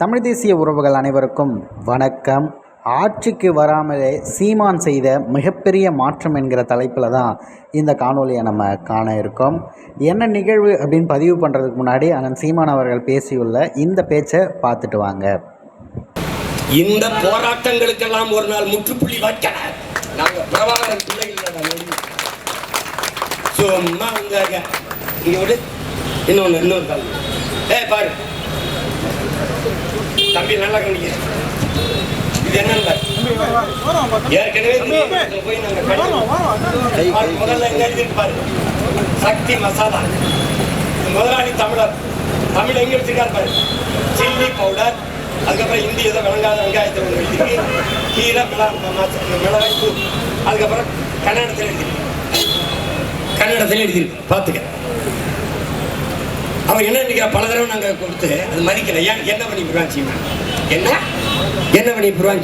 தமிழ் தேசிய உறவுகள் அனைவருக்கும் வணக்கம். ஆட்சிக்கு வராமலே சீமான் செய்த மிகப்பெரிய மாற்றம் என்கிற தலைப்பில் தான் இந்த காணொலியை நம்ம காண இருக்கோம். என்ன நிகழ்வு அப்படின்னு பதிவு பண்ணுறதுக்கு முன்னாடி அண்ணன் சீமான் அவர்கள் பேசியுள்ள இந்த பேச்சை பார்த்துட்டு வாங்க. இந்த போராட்டங்களுக்கெல்லாம் ஒரு நாள் முற்றுப்புள்ளி வைக்க நாங்க பிரபாகரன் பிள்ளைகள் சும்மா இன்னொரு ஏ பாரு. தம்பி நல்லா கவனிக்க இது என்னன்னு பாரு. ஏற்கனவே போய் நாங்க கடிதம் பாரு, முதல்ல எங்க எழுதிருக்கு பாரு. சக்தி மசாலா. முதலாளி தமிழர். தமிழ் எங்க வச்சிருக்காரு பாரு. சில்லி பவுடர் அதுக்கப்புறம் இந்தி ஏதோ விளங்காத வெங்காயத்தை ஒன்று எழுதிருக்கு கீரை மிளகாய் தூள். அதுக்கப்புறம் கன்னடத்தில் எழுதிருக்கு கன்னடத்தில் எழுதிருக்கு பார்த்துக்க. அவர் என்ன நினைக்கிற? பல தடவை நாங்கள் கொடுத்து அது மதிக்கல. ஏன் என்ன பண்ணி போடுவான் என்ன? என்ன பண்ணி போடுவான்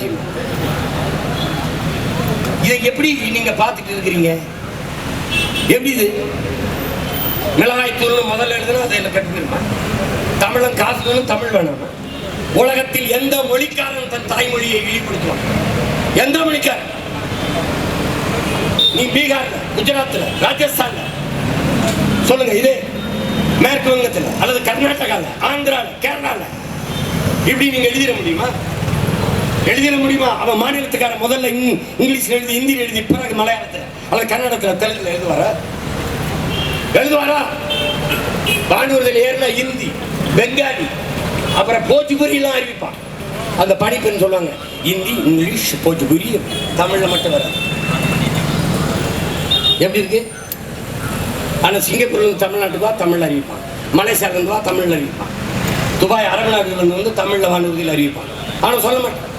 இதை எப்படி நீங்கள் பார்த்துட்டு இருக்கிறீங்க? எப்படி இது? மிளகாய் தூள்னு முதல்ல எழுதுனா அதை கட்டுமா தமிழன் காசு வேணும் தமிழ் வேணாமா. உலகத்தில் எந்த மொழிக்காரன் தன் தாய்மொழியை வெளிப்படுத்துவான்? எந்த மொழிக்காரன்? நீ பீகார்ல குஜராத்ல ராஜஸ்தான்ல. சொல்லுங்க இதே மேற்கு வங்கத்துல அல்லது கர்நாடகால ஆந்திரால கேரளால. இப்படி நீங்கள் எழுதிட முடியுமா? எழுதிட முடியுமா? அவன் மாநிலத்துக்கார முதல்ல இங்- இங்கிலீஷ்ல எழுதி ஹிந்தியில் எழுதி பிறகு மலையாளத்தில் அல்லது கன்னடத்துல தெலுங்குல எழுதுவாரா? எழுதுவாரா? வானூர்தில் ஏறினா ஹிந்தி பெங்காலி அப்புறம் போச்சுபுரியெல்லாம் அறிவிப்பான். அந்த படிப்புன்னு சொல்லுவாங்க ஹிந்தி இங்கிலீஷ் போச்சுபுரி தமிழ்ல மட்டும் வராது. எப்படி இருக்கு? ஆனால் சிங்கப்பூர் வந்து தமிழ்நாட்டுக்கு வா தமிழ்ல அறிவிப்பான். மலேசியால இருந்து வா அறிவிப்பான். துபாய் அரபு நாடுகள் இருந்து வந்து தமிழில் வானூர்தியில் அறிவிப்பான். ஆனால் சொல்ல மாட்டேன்.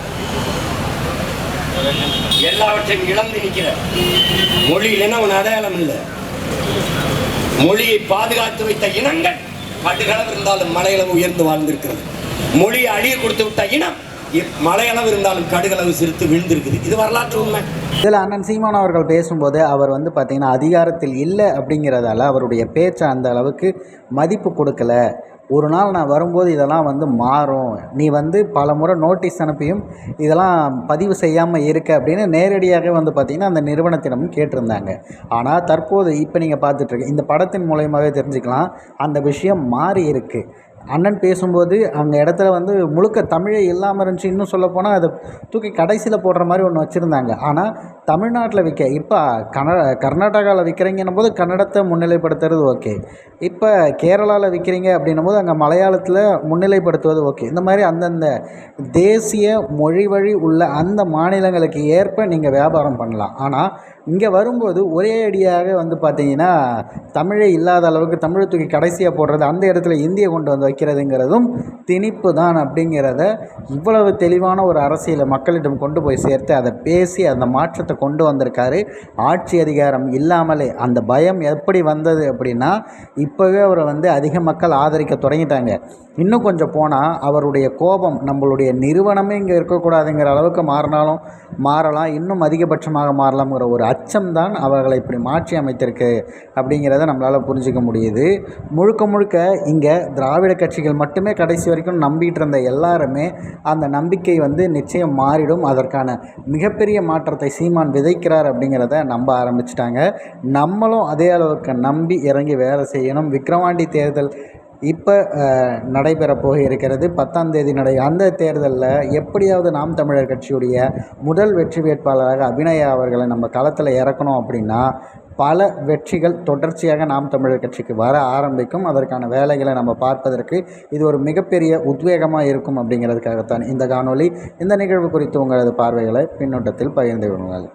எல்லாவற்றையும் இழந்து நிற்கிற மொழி இல்லைன்னா உன் அடையாளம் இல்லை. மொழியை பாதுகாத்து வைத்த இனங்கள் கடுகளவு இருந்தாலும் மலையளவு உயர்ந்து வாழ்ந்திருக்கிறது. மொழியை அழிய கொடுத்து விட்ட இனம் இ- மலையளவு இருந்தாலும் கடுகளவு சிரித்து விழுந்திருக்குது. இது வரலாற்று உண்மை. இதில் அண்ணன் சீமான் அவர்கள் பேசும்போது அவர் வந்து பார்த்திங்கன்னா அதிகாரத்தில் இல்லை அப்படிங்கிறதால அவருடைய பேச்சை அந்த அளவுக்கு மதிப்பு கொடுக்கல. ஒரு நாள் நான் வரும்போது இதெல்லாம் வந்து மாறும். நீ வந்து பல முறை நோட்டீஸ் அனுப்பியும் இதெல்லாம் பதிவு செய்யாமல் இருக்க அப்படின்னு நேரடியாக வந்து பார்த்திங்கன்னா அந்த நிறுவனத்திடமும் கேட்டிருந்தாங்க. ஆனால் தற்போது இப்போ நீங்கள் பார்த்துட்ருக்க இந்த படத்தின் மூலயமாவே தெரிஞ்சுக்கலாம். அந்த விஷயம் மாறி இருக்குது அண்ணன் பேசும்போது அந்த இடத்துல வந்து முழுக்க தமிழே இல்லாமல் இருந்துச்சு. இன்னும் சொல்லப்போனால் அதை தூக்கி கடைசியில் போடுற மாதிரி ஒன்று வச்சுருந்தாங்க. ஆனால் தமிழ்நாட்டில் விற்க இப்போ கன கர்நாடகாவில் விற்கிறீங்கன்னும் போது கன்னடத்தை முன்னிலைப்படுத்துறது ஓகே. இப்போ கேரளாவில் விற்கிறீங்க அப்படின்னும் போது அங்கே மலையாளத்தில் முன்னிலைப்படுத்துவது ஓகே. இந்த மாதிரி அந்தந்த தேசிய மொழி வழி உள்ள அந்த மாநிலங்களுக்கு ஏற்ப நீங்கள் வியாபாரம் பண்ணலாம். ஆனால் இங்கே வரும்போது ஒரே அடியாக வந்து பார்த்தீங்கன்னா தமிழே இல்லாத அளவுக்கு தமிழ் தூக்கி கடைசியாக போடுறது அந்த இடத்துல இந்தியை கொண்டு வந்து வைக்கிறதுங்கிறதும் திணிப்பு தான் அப்படிங்கிறத இவ்வளவு தெளிவான ஒரு அரசியலை மக்களிடம் கொண்டு போய் சேர்த்து அதை பேசி அந்த மாற்றத்தை கொண்டு வந்திருக்காரு. ஆட்சி அதிகாரம் இல்லாமலே அந்த பயம் எப்படி வந்தது அப்படின்னா இப்போவே அவரை வந்து அதிக மக்கள் ஆதரிக்க தொடங்கிட்டாங்க. இன்னும் கொஞ்சம் போனால் அவருடைய கோபம் நம்மளுடைய நிறுவனமே இங்கே இருக்கக்கூடாதுங்கிற அளவுக்கு மாறினாலும் மாறலாம். இன்னும் அதிகபட்சமாக மாறலாம்ங்கிற ஒரு அச்சம்தான் அவர்களை இப்படி மாற்றி அமைத்திருக்கு அப்படிங்கிறத நம்மளால் புரிஞ்சிக்க முடியுது. முழுக்க முழுக்க இங்கே திராவிட கட்சிகள் மட்டுமே கடைசி வரைக்கும் நம்பிட்டு இருந்த எல்லாருமே அந்த நம்பிக்கை வந்து நிச்சயம் மாறிடும். அதற்கான மிகப்பெரிய மாற்றத்தை சீமான் விதைக்கிறார் அப்படிங்கிறத நம்ப ஆரம்பிச்சிட்டாங்க. நம்மளும் அதே அளவுக்கு நம்பி இறங்கி வேலை செய்யணும். விக்ரவாண்டி தேர்தல் இப்போ நடைபெற போக இருக்கிறது பத்தாம் தேதி நடை அந்த தேர்தலில் எப்படியாவது நாம் தமிழர் கட்சியுடைய முதல் வெற்றி வேட்பாளராக அபிநயா அவர்களை நம்ம களத்தில் இறக்கணும் அப்படின்னா பல வெற்றிகள் தொடர்ச்சியாக நாம் தமிழர் கட்சிக்கு வர ஆரம்பிக்கும். அதற்கான வேலைகளை நம்ம பார்ப்பதற்கு இது ஒரு மிகப்பெரிய உத்வேகமாக இருக்கும் அப்படிங்கிறதுக்காகத்தான் இந்த காணொளி. இந்த நிகழ்வு குறித்து உங்களது பார்வைகளை பின்னோட்டத்தில் பகிர்ந்து விடுங்கள்